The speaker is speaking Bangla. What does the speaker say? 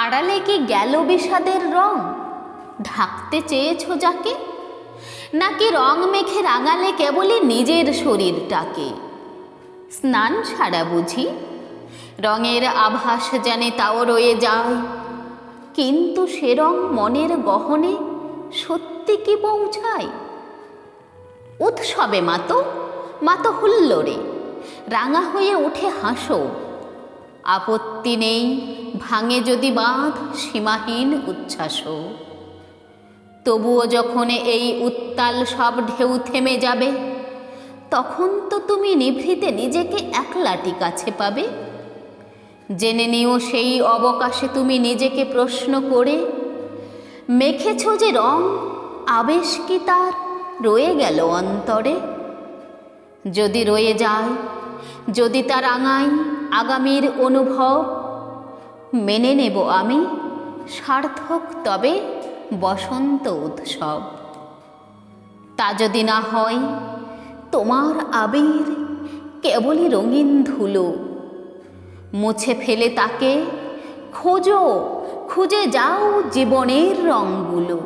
আড়ালে কি গেল বিষাদের রং? ঢাকতে চেয়েছ যাকে? নাকি রং মেখে রাঙালে কেবলই নিজের শরীরটাকে? স্নান ছাড়া বুঝি, রঙের আভাস জানে তাও রয়ে যায়। কিন্তু সে রং মনের গহনে সত্যি কি পৌঁছায়? উৎসবে মাতো মাতো হুল্লোড়ে, রাঙা হয়ে উঠে হাসো। আপত্তি নেই, ভাঙে যদি বাঁধ, সীমাহীন উচ্ছ্বাস তবুও যখন এই উত্তাল সব ঢেউ থেমে যাবে, তখন তো তুমি নিভৃতে নিজেকে একলাটি কাছে পাবে। জেনে নিও সেই অবকাশে তুমি নিজেকে প্রশ্ন করে, মেখেছ যে রং, আবেশ কি তার, রয়ে গেল অন্তরে। যদি রয়ে যায় যদি তার আঙাই আগামীর অনুভব, মেনে নেব আমি সার্থক তবে বসন্ত উৎসব। তা যদি না হয়, তোমার আবির কেবলই রঙিন ধুলো। মুছে ফেলে তাকে খোঁজো, খুঁজে যাও জীবনের রঙগুলো।